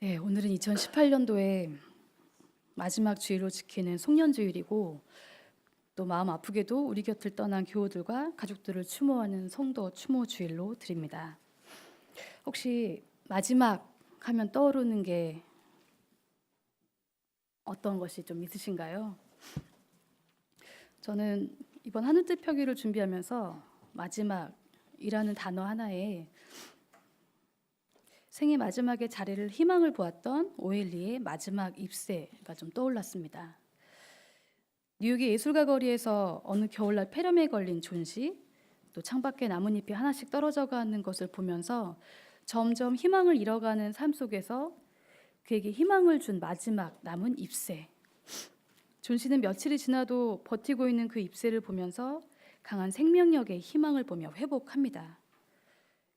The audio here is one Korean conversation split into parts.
네, 오늘은 2018년도에 마지막 주일로 지키는 송년주일이고 또 마음 아프게도 우리 곁을 떠난 교우들과 가족들을 추모하는 성도 추모 주일로 드립니다. 혹시 마지막 하면 떠오르는 게 어떤 것이 좀 있으신가요? 저는 이번 하늘 뜻 표기를 준비하면서 마지막이라는 단어 하나에 생애 마지막에 자리를 희망을 보았던 오엘리의 마지막 입세가 좀 떠올랐습니다. 뉴욕의 예술가 거리에서 어느 겨울날 폐렴에 걸린 존시, 또 창밖에 나뭇잎이 하나씩 떨어져 가는 것을 보면서 점점 희망을 잃어가는 삶 속에서 그에게 희망을 준 마지막 남은 입세. 존 씨는 며칠이 지나도 버티고 있는 그 입세를 보면서 강한 생명력의 희망을 보며 회복합니다.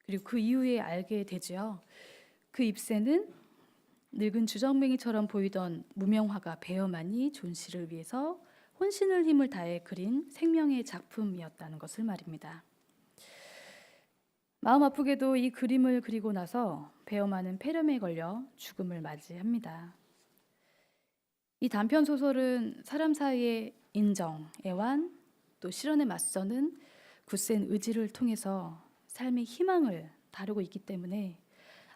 그리고 그 이후에 알게 되지요. 그 입세는 늙은 주정뱅이처럼 보이던 무명화가 베어만이 존 씨를 위해서 혼신을 힘을 다해 그린 생명의 작품이었다는 것을 말입니다. 마음 아프게도 이 그림을 그리고 나서 베어만은 폐렴에 걸려 죽음을 맞이합니다. 이 단편 소설은 사람 사이의 인정, 애완, 또 실현에 맞서는 굳센 의지를 통해서 삶의 희망을 다루고 있기 때문에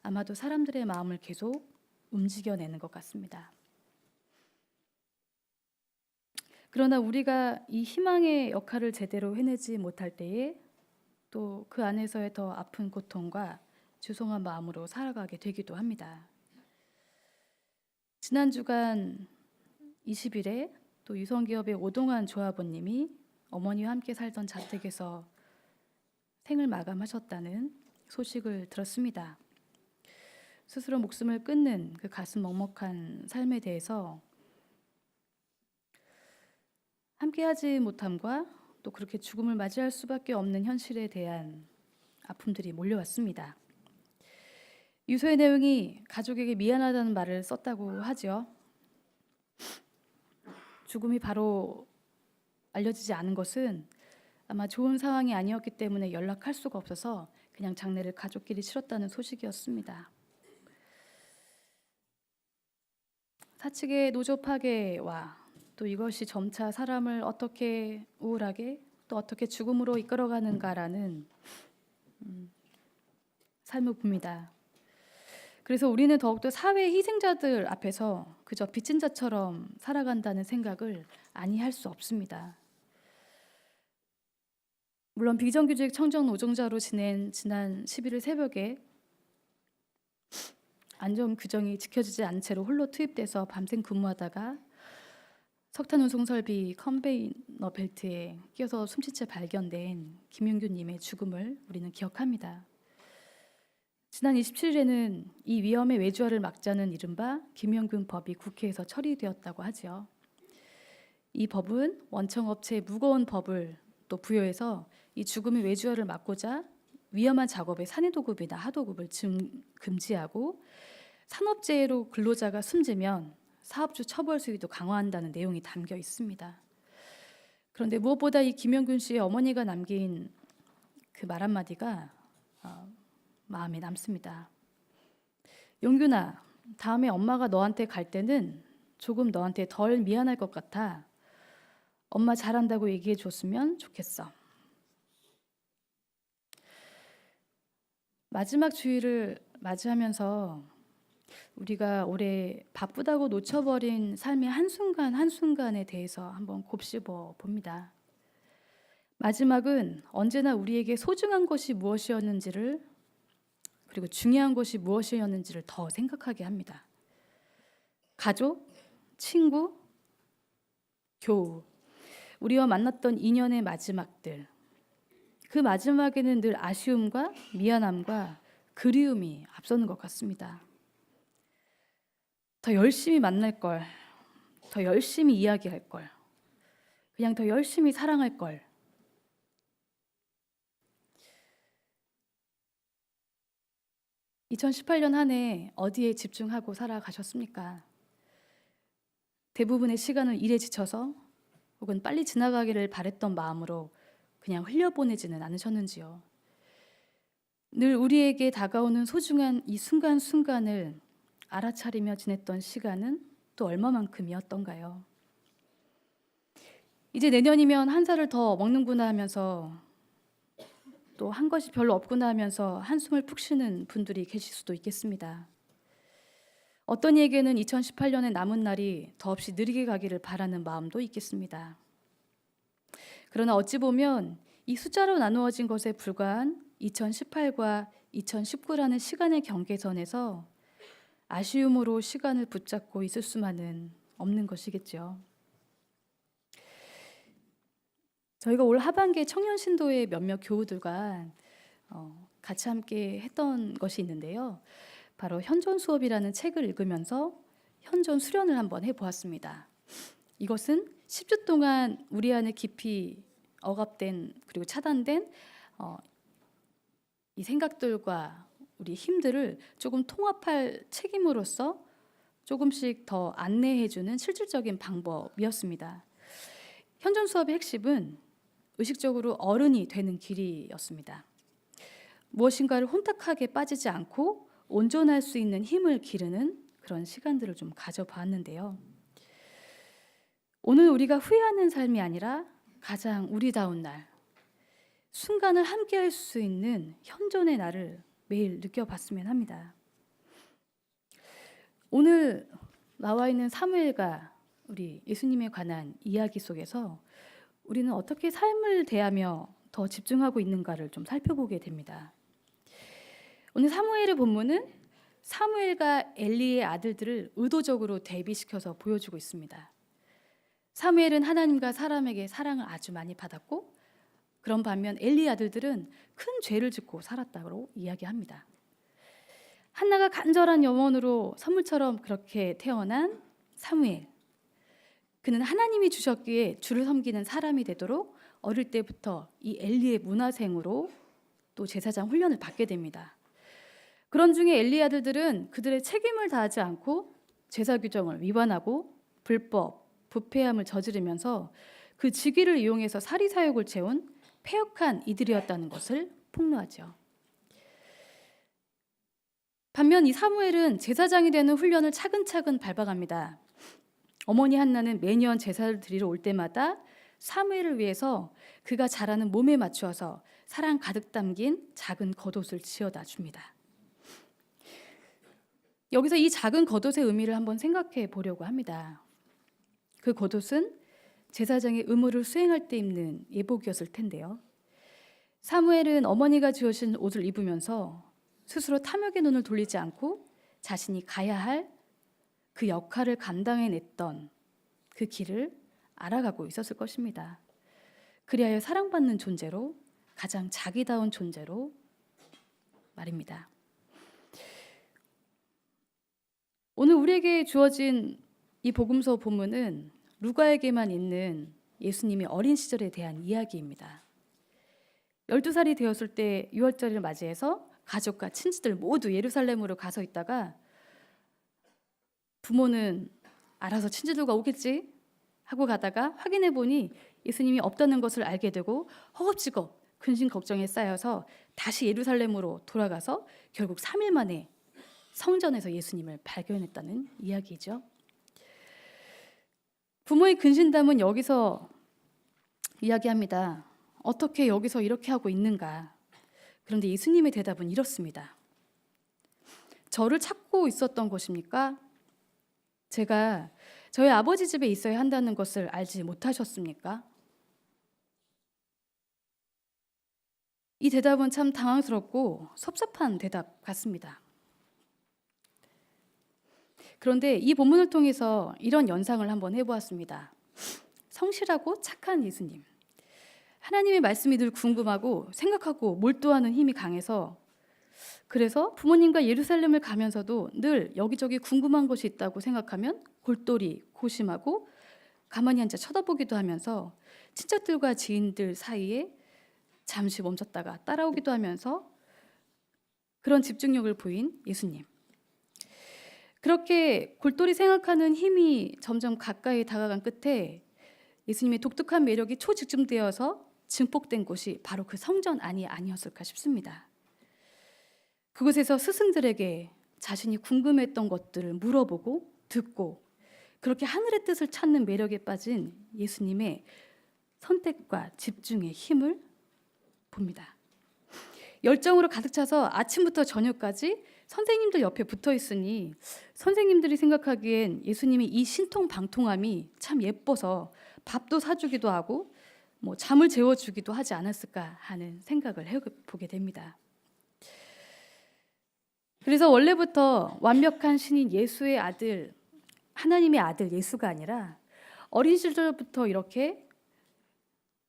아마도 사람들의 마음을 계속 움직여내는 것 같습니다. 그러나 우리가 이 희망의 역할을 제대로 해내지 못할 때에 또 그 안에서의 더 아픈 고통과 죄송한 마음으로 살아가게 되기도 합니다. 지난 주간 20일에 또 유성기업의 오동환 조합원님이 어머니와 함께 살던 자택에서 생을 마감하셨다는 소식을 들었습니다. 스스로 목숨을 끊는 그 가슴 먹먹한 삶에 대해서 함께하지 못함과 또 그렇게 죽음을 맞이할 수밖에 없는 현실에 대한 아픔들이 몰려왔습니다. 유서의 내용이 가족에게 미안하다는 말을 썼다고 하죠. 죽음이 바로 알려지지 않은 것은 아마 좋은 상황이 아니었기 때문에 연락할 수가 없어서 그냥 장례를 가족끼리 치렀다는 소식이었습니다. 사측의 노조 파괴와 또 이것이 점차 사람을 어떻게 우울하게 또 어떻게 죽음으로 이끌어가는가라는 음, 삶을 봅니다. 그래서 우리는 더욱더 사회 희생자들 앞에서 그저 빚진 자처럼 살아간다는 생각을 아니할 수 없습니다. 물론 비정규직 청정 노동자로 지낸 지난 11일 새벽에 안전 규정이 지켜지지 않은 채로 홀로 투입돼서 밤샘 근무하다가 석탄 운송 설비 컨베이너 벨트에 끼어서 숨진 채 발견된 김윤규님의 죽음을 우리는 기억합니다. 지난 27일에는 이 위험의 외주화를 막자는 이른바 김영균 법이 국회에서 처리되었다고 하지요. 이 법은 원청업체의 무거운 법을 또 부여해서 이 죽음의 외주화를 막고자 위험한 작업에 산해도급이나 하도급을 금, 금지하고 산업재해로 근로자가 숨지면 사업주 처벌 수위도 강화한다는 내용이 담겨 있습니다. 그런데 무엇보다 이 김영균 씨의 어머니가 남긴 그 말 한마디가 어, 마음에 남습니다. 용균아, 다음에 엄마가 너한테 갈 때는 조금 너한테 덜 미안할 것 같아. 엄마 잘한다고 얘기해 줬으면 좋겠어. 마지막 주일을 맞이하면서 우리가 올해 바쁘다고 놓쳐버린 삶의 한순간 한순간에 대해서 한번 곱씹어 봅니다. 마지막은 언제나 우리에게 소중한 것이 무엇이었는지를 그리고 중요한 것이 무엇이었는지를 더 생각하게 합니다. 가족, 친구, 교우, 우리와 만났던 인연의 마지막들. 그 마지막에는 늘 아쉬움과 미안함과 그리움이 앞서는 것 같습니다. 더 열심히 만날 걸, 더 열심히 이야기할 걸, 그냥 더 열심히 사랑할 걸. (2018년) 한 해 어디에 집중하고 살아가셨습니까? 대부분의 시간을 일에 지쳐서 혹은 빨리 지나가기를 바랬던 마음으로 그냥 흘려보내지는 않으셨는지요? 늘 우리에게 다가오는 소중한 이 순간순간을 알아차리며 지냈던 시간은 또 얼마만큼이었던가요? 이제 내년이면 한 살을 더 먹는구나 하면서 또 한 것이 별로 없구나 하면서 한숨을 푹 쉬는 분들이 계실 수도 있겠습니다. 어떤 이에게는 2018년의 남은 날이 더없이 느리게 가기를 바라는 마음도 있겠습니다. 그러나 어찌 보면 이 숫자로 나누어진 것에 불과한 2018과 2019라는 시간의 경계선에서 아쉬움으로 시간을 붙잡고 있을 수만은 없는 것이겠죠. 저희가 올 하반기에 청년 신도의 몇몇 교우들과 어, 같이 함께 했던 것이 있는데요. 바로 현존 수업이라는 책을 읽으면서 현존 수련을 한번 해보았습니다. 이것은 10주 동안 우리 안에 깊이 억압된 그리고 차단된 어, 이 생각들과 우리 힘들을 조금 통합할 책임으로서 조금씩 더 안내해주는 실질적인 방법이었습니다. 현존 수업의 핵심은 의식적으로 어른이 되는 길이었습니다. 무엇인가를 혼탁하게 빠지지 않고 온전할 수 있는 힘을 기르는 그런 시간들을 좀 가져봤는데요. 오늘 우리가 후회하는 삶이 아니라 가장 우리다운 날, 순간을 함께할 수 있는 현존의 날을 매일 느껴봤으면 합니다. 오늘 나와 있는 사무엘과 우리 예수님에 관한 이야기 속에서 우리는 어떻게 삶을 대하며 더 집중하고 있는가를 좀 살펴보게 됩니다. 오늘 사무엘의 본문은 사무엘과 엘리의 아들들을 의도적으로 대비시켜서 보여주고 있습니다. 사무엘은 하나님과 사람에게 사랑을 아주 많이 받았고 그런 반면 엘리 아들들은 큰 죄를 짓고 살았다고 이야기합니다. 한나가 간절한 염원으로 선물처럼 그렇게 태어난 사무엘. 그는 하나님이 주셨기에 주를 섬기는 사람이 되도록 어릴 때부터 이 엘리의 문화생으로 또 제사장 훈련을 받게 됩니다. 그런 중에 엘리 아들들은 그들의 책임을 다하지 않고 제사 규정을 위반하고 불법, 부패함을 저지르면서 그 직위를 이용해서 사리 사욕을 채운 폐역한 이들이었다는 것을 폭로하죠. 반면 이 사무엘은 제사장이 되는 훈련을 차근차근 밟아갑니다. 어머니 한나는 매년 제사를 드리러 올 때마다 사무엘을 위해서 그가 자라는 몸에 맞추어서 사랑 가득 담긴 작은 겉옷을 지어다 줍니다. 여기서 이 작은 겉옷의 의미를 한번 생각해 보려고 합니다. 그 겉옷은 제사장의 의무를 수행할 때 입는 예복이었을 텐데요. 사무엘은 어머니가 지으신 옷을 입으면서 스스로 탐욕의 눈을 돌리지 않고 자신이 가야 할 그 역할을 감당해냈던 그 길을 알아가고 있었을 것입니다. 그리하여 사랑받는 존재로 가장 자기다운 존재로 말입니다. 오늘 우리에게 주어진 이 복음서 본문은 루가에게만 있는 예수님의 어린 시절에 대한 이야기입니다. 12살이 되었을 때 유월절을 맞이해서 가족과 친지들 모두 예루살렘으로 가서 있다가 부모는 알아서 친지들과 오겠지 하고 가다가 확인해 보니 예수님이 없다는 것을 알게 되고 허겁지겁 근심 걱정에 쌓여서 다시 예루살렘으로 돌아가서 결국 3일 만에 성전에서 예수님을 발견했다는 이야기죠. 부모의 근심담은 여기서 이야기합니다. 어떻게 여기서 이렇게 하고 있는가? 그런데 예수님의 대답은 이렇습니다. 저를 찾고 있었던 것입니까? 제가 저희 아버지 집에 있어야 한다는 것을 알지 못하셨습니까? 이 대답은 참 당황스럽고 섭섭한 대답 같습니다. 그런데 이 본문을 통해서 이런 연상을 한번 해보았습니다. 성실하고 착한 예수님. 하나님의 말씀이 늘 궁금하고 생각하고 몰두하는 힘이 강해서 그래서 부모님과 예루살렘을 가면서도 늘 여기저기 궁금한 것이 있다고 생각하면 골똘히 고심하고 가만히 앉아 쳐다보기도 하면서 친척들과 지인들 사이에 잠시 멈췄다가 따라오기도 하면서 그런 집중력을 보인 예수님. 그렇게 골똘히 생각하는 힘이 점점 가까이 다가간 끝에 예수님의 독특한 매력이 초집중되어서 증폭된 곳이 바로 그 성전 안이 아니었을까 싶습니다. 그곳에서 스승들에게 자신이 궁금했던 것들을 물어보고 듣고 그렇게 하늘의 뜻을 찾는 매력에 빠진 예수님의 선택과 집중의 힘을 봅니다. 열정으로 가득 차서 아침부터 저녁까지 선생님들 옆에 붙어 있으니 선생님들이 생각하기엔 예수님이 이 신통 방통함이 참 예뻐서 밥도 사주기도 하고 뭐 잠을 재워주기도 하지 않았을까 하는 생각을 해보게 됩니다. 그래서 원래부터 완벽한 신인 예수의 아들 하나님의 아들 예수가 아니라 어린 시절부터 이렇게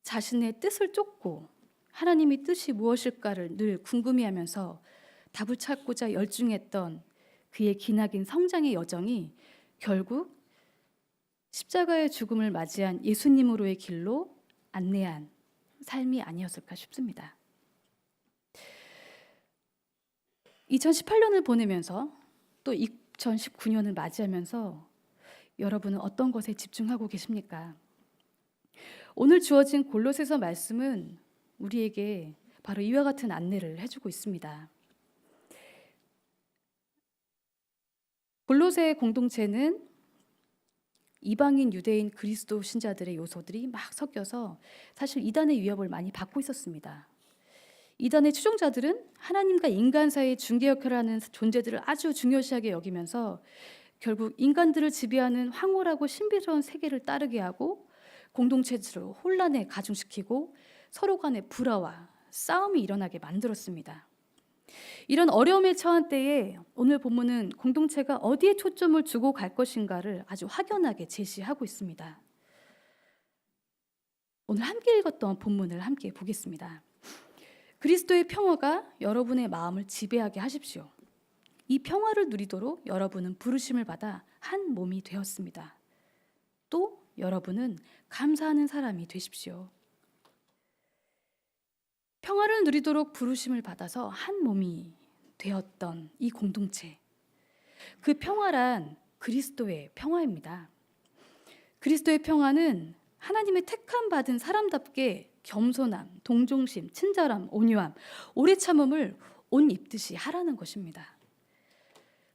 자신의 뜻을 쫓고 하나님의 뜻이 무엇일까를 늘 궁금해하면서 답을 찾고자 열중했던 그의 기나긴 성장의 여정이 결국 십자가의 죽음을 맞이한 예수님으로의 길로 안내한 삶이 아니었을까 싶습니다. 2018년을 보내면서 또 2019년을 맞이하면서 여러분은 어떤 것에 집중하고 계십니까? 오늘 주어진 골로새서 말씀은 우리에게 바로 이와 같은 안내를 해주고 있습니다. 골로새 공동체는 이방인, 유대인, 그리스도 신자들의 요소들이 막 섞여서 사실 이단의 위협을 많이 받고 있었습니다. 이단의 추종자들은 하나님과 인간 사이의 중개 역할을 하는 존재들을 아주 중요시하게 여기면서 결국 인간들을 지배하는 황홀하고 신비로운 세계를 따르게 하고 공동체를 혼란에 가중시키고 서로 간의 불화와 싸움이 일어나게 만들었습니다. 이런 어려움에 처한 때에 오늘 본문은 공동체가 어디에 초점을 주고 갈 것인가를 아주 확연하게 제시하고 있습니다. 오늘 함께 읽었던 본문을 함께 보겠습니다. 그리스도의 평화가 여러분의 마음을 지배하게 하십시오. 이 평화를 누리도록 여러분은 부르심을 받아 한 몸이 되었습니다. 또 여러분은 감사하는 사람이 되십시오. 평화를 누리도록 부르심을 받아서 한 몸이 되었던 이 공동체. 그 평화란 그리스도의 평화입니다. 그리스도의 평화는 하나님의 택함 받은 사람답게 겸손함, 동정심, 친절함, 온유함, 오래 참음을 옷 입듯이 하라는 것입니다.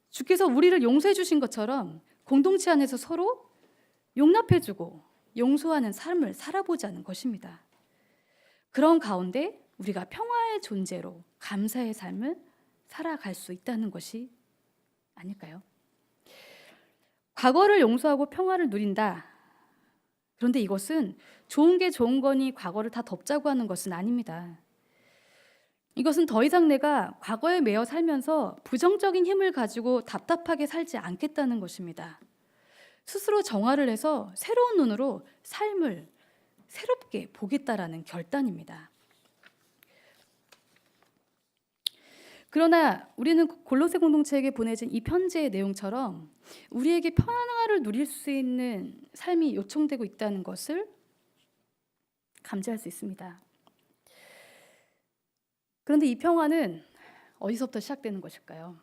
주께서 우리를 용서해 주신 것처럼 공동체 안에서 서로 용납해 주고 용서하는 삶을 살아보자는 것입니다. 그런 가운데 우리가 평화의 존재로 감사의 삶을 살아갈 수 있다는 것이 아닐까요? 과거를 용서하고 평화를 누린다. 그런데 이것은 좋은 게 좋은 거니 과거를 다 덮자고 하는 것은 아닙니다. 이것은 더 이상 내가 과거에 매여 살면서 부정적인 힘을 가지고 답답하게 살지 않겠다는 것입니다. 스스로 정화를 해서 새로운 눈으로 삶을 새롭게 보겠다라는 결단입니다. 그러나 우리는 골로새 공동체에게 보내진 이 편지의 내용처럼 우리에게 평화를 누릴 수 있는 삶이 요청되고 있다는 것을 감지할 수 있습니다. 그런데 이 평화는 어디서부터 시작되는 것일까요?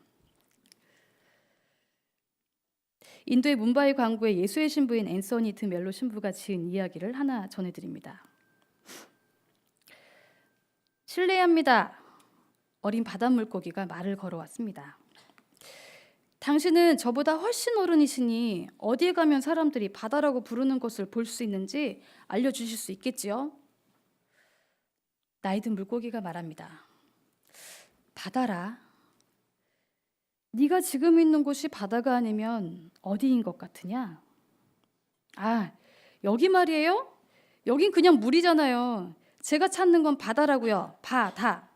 인도의 문바이 광구의 예수의 신부인 앤서니 드 멜로 신부가 지은 이야기를 하나 전해드립니다. 실례합니다. 어린 바닷물고기가 말을 걸어왔습니다. 당신은 저보다 훨씬 어른이시니 어디에 가면 사람들이 바다라고 부르는 것을 볼 수 있는지 알려주실 수 있겠지요? 나이든 물고기가 말합니다. 바다라. 네가 지금 있는 곳이 바다가 아니면 어디인 것 같으냐? 아, 여기 말이에요? 여긴 그냥 물이잖아요. 제가 찾는 건 바다라고요. 바다.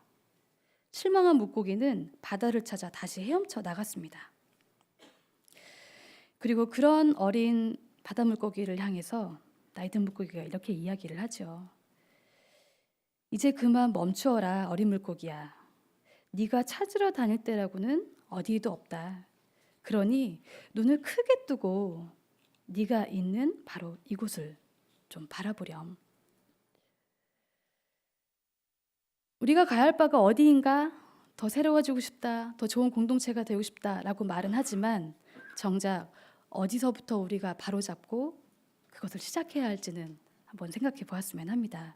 실망한 물고기는 바다를 찾아 다시 헤엄쳐 나갔습니다. 그리고 그런 어린 바다 물고기를 향해서 나이든 물고기가 이렇게 이야기를 하죠. 이제 그만 멈추어라 어린 물고기야. 네가 찾으러 다닐 때라고는 어디도 없다. 그러니 눈을 크게 뜨고 네가 있는 바로 이곳을 좀 바라보렴. 우리가 가야 할 바가 어디인가? 더 새로워지고 싶다. 더 좋은 공동체가 되고 싶다라고 말은 하지만 정작 어디서부터 우리가 바로잡고 그것을 시작해야 할지는 한번 생각해 보았으면 합니다.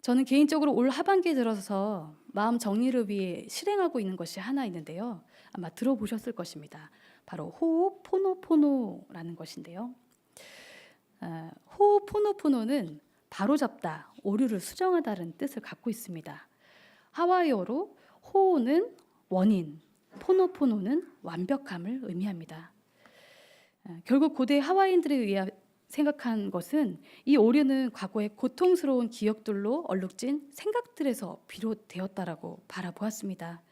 저는 개인적으로 올 하반기에 들어서 마음 정리를 위해 실행하고 있는 것이 하나 있는데요. 아마 들어보셨을 것입니다. 바로 호흡 포노포노라는 것인데요. 아, 호흡 포노포노는 바로잡다, 오류를 수정하다는 뜻을 갖고 있습니다. 하와이어로 호는 원인, 포노포노는 완벽함을 의미합니다. 아, 결국 고대 하와이인들에 의해 생각한 것은 이 오류는 과거의 고통스러운 기억들로 얼룩진 생각들에서 비롯되었다라고 바라보았습니다.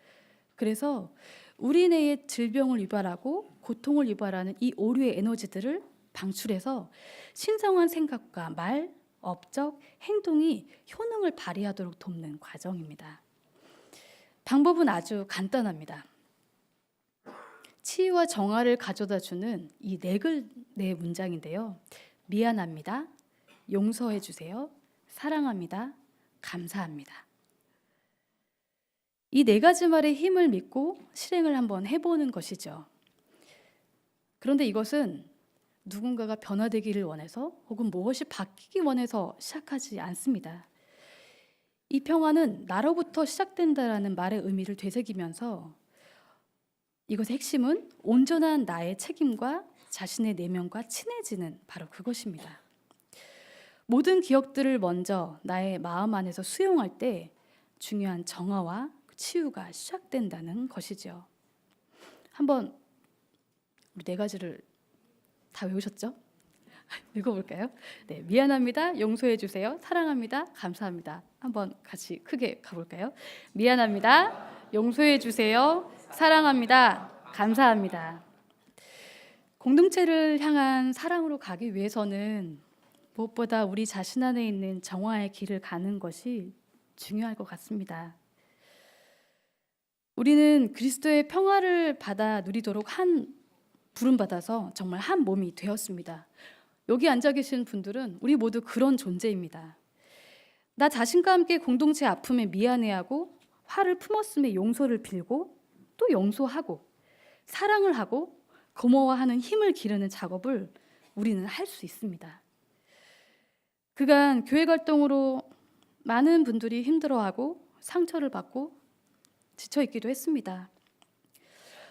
그래서 우리 내의 질병을 유발하고 고통을 유발하는 이 오류의 에너지들을 방출해서 신성한 생각과 말, 업적, 행동이 효능을 발휘하도록 돕는 과정입니다. 방법은 아주 간단합니다. 치유와 정화를 가져다 주는 이 네 글 네 문장인데요. 미안합니다. 용서해 주세요. 사랑합니다. 감사합니다. 이 네 가지 말의 힘을 믿고 실행을 한번 해보는 것이죠. 그런데 이것은 누군가가 변화되기를 원해서 혹은 무엇이 바뀌기 원해서 시작하지 않습니다. 이 평화는 나로부터 시작된다라는 말의 의미를 되새기면서 이것의 핵심은 온전한 나의 책임과 자신의 내면과 친해지는 바로 그것입니다. 모든 기억들을 먼저 나의 마음 안에서 수용할 때 중요한 정화와 치유가 시작된다는 것이죠. 한번 우리 네 가지를 다 외우셨죠? 읽어볼까요? 네, 미안합니다. 용서해 주세요. 사랑합니다. 감사합니다. 한번 같이 크게 가볼까요? 미안합니다. 용서해 주세요. 사랑합니다. 감사합니다. 공동체를 향한 사랑으로 가기 위해서는 무엇보다 우리 자신 안에 있는 정화의 길을 가는 것이 중요할 것 같습니다. 우리는 그리스도의 평화를 받아 누리도록 한 부름 받아서 정말 한 몸이 되었습니다. 여기 앉아 계신 분들은 우리 모두 그런 존재입니다. 나 자신과 함께 공동체 아픔에 미안해하고 화를 품었음에 용서를 빌고 또 용서하고 사랑을 하고 고마워하는 힘을 기르는 작업을 우리는 할 수 있습니다. 그간 교회 활동으로 많은 분들이 힘들어하고 상처를 받고 지쳐 있기도 했습니다.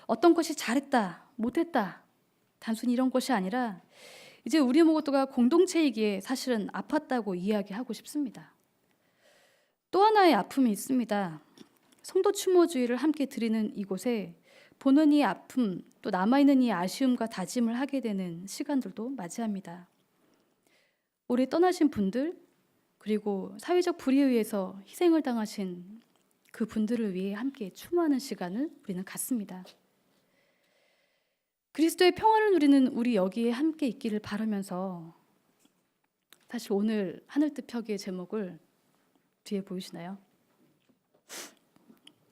어떤 것이 잘했다, 못했다, 단순히 이런 것이 아니라 이제 우리 모두가 공동체이기에 사실은 아팠다고 이야기하고 싶습니다. 또 하나의 아픔이 있습니다. 성도 추모주의를 함께 드리는 이곳에 보는 이 아픔 또 남아있는 이 아쉬움과 다짐을 하게 되는 시간들도 맞이합니다. 올해 떠나신 분들 그리고 사회적 불의에 의해서 희생을 당하신 그 분들을 위해 함께 추모하는 시간을 우리는 갖습니다. 그리스도의 평화를 누리는 우리 여기에 함께 있기를 바라면서 사실 오늘 하늘 뜻 펴기의 제목을 뒤에 보이시나요?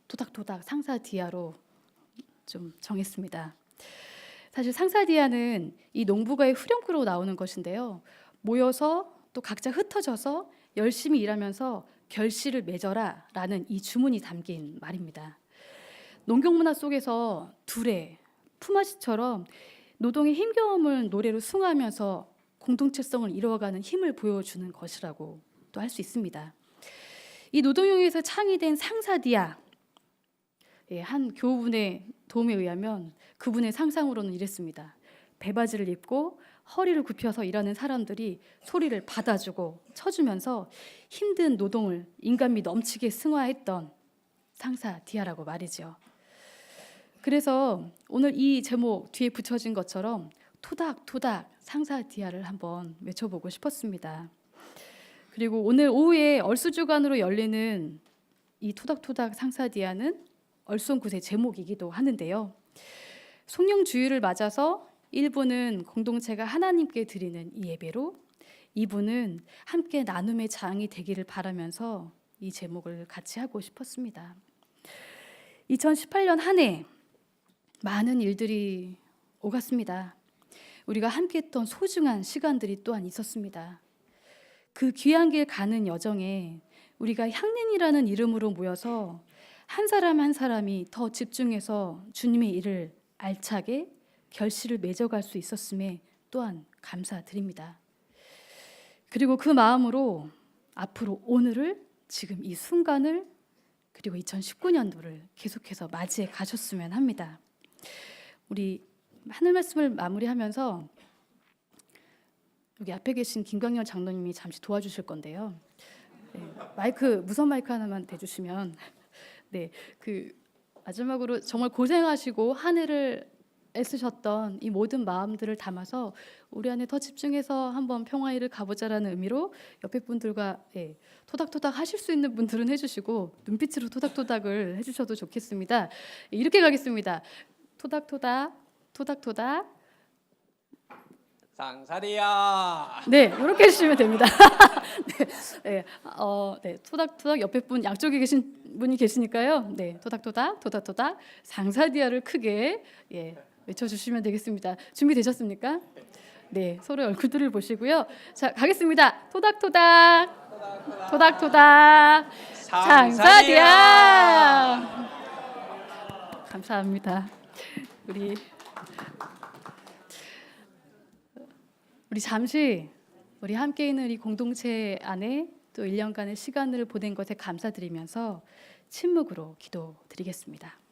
도닥도닥 상사 디아로 좀 정했습니다. 사실 상사 디아는 이 농부가의 후렴구로 나오는 것인데요. 모여서 또 각자 흩어져서 열심히 일하면서 결실을 맺어라라는 이 주문이 담긴 말입니다. 농경 문화 속에서 둘의 품앗이처럼 노동의 힘겨움을 노래로 숭하면서 공동체성을 이루어가는 힘을 보여주는 것이라고 또 할 수 있습니다. 이 노동용에서 창의된 상사디아 예, 한 교우분의 도움에 의하면 그분의 상상으로는 이랬습니다. 배바지를 입고 허리를 굽혀서 일하는 사람들이 소리를 받아주고 쳐주면서 힘든 노동을 인간미 넘치게 승화했던 상사 디아라고 말이죠. 그래서 오늘 이 제목 뒤에 붙여진 것처럼 토닥토닥 상사 디아를 한번 외쳐보고 싶었습니다. 그리고 오늘 오후에 얼수주간으로 열리는 이 토닥토닥 상사 디아는 얼송굿의 제목이기도 하는데요. 송영 주일을 맞아서 1부는 공동체가 하나님께 드리는 이 예배로 2부는 함께 나눔의 장이 되기를 바라면서 이 제목을 같이 하고 싶었습니다. 2018년 한 해 많은 일들이 오갔습니다. 우리가 함께 했던 소중한 시간들이 또한 있었습니다. 그 귀한 길 가는 여정에 우리가 향린이라는 이름으로 모여서 한 사람 한 사람이 더 집중해서 주님의 일을 알차게 결실을 맺어갈 수 있었음에 또한 감사드립니다. 그리고 그 마음으로 앞으로 오늘을 지금 이 순간을 그리고 2019년도를 계속해서 맞이해 가셨으면 합니다. 우리 하늘 말씀을 마무리하면서 여기 앞에 계신 김광열 장로님이 잠시 도와주실 건데요. 네, 마이크 무선 마이크 하나만 대주시면 네 그 마지막으로 정말 고생하시고 한 해를 애쓰셨던 이 모든 마음들을 담아서 우리 안에 더 집중해서 한번 평화일을 가보자라는 의미로 옆에 분들과 예, 토닥토닥 하실 수 있는 분들은 해주시고 눈빛으로 토닥토닥을 해주셔도 좋겠습니다. 예, 이렇게 가겠습니다. 토닥토닥 토닥토닥 상사리야. 네, 이렇게 해주시면 됩니다. 네, 네, 어, 네, 토닥토닥 옆에 분 양쪽에 계신 분이 계시니까요. 네, 토닥토닥, 토닥토닥, 상사디아를 크게 예, 외쳐주시면 되겠습니다. 준비되셨습니까? 네, 서로의 얼굴들을 보시고요. 자, 가겠습니다. 토닥토닥, 토닥토닥, 상사디아. 감사합니다. 우리 우리 잠시 우리 함께 있는 이 공동체 안에 또 1년간의 시간을 보낸 것에 감사드리면서 침묵으로 기도드리겠습니다.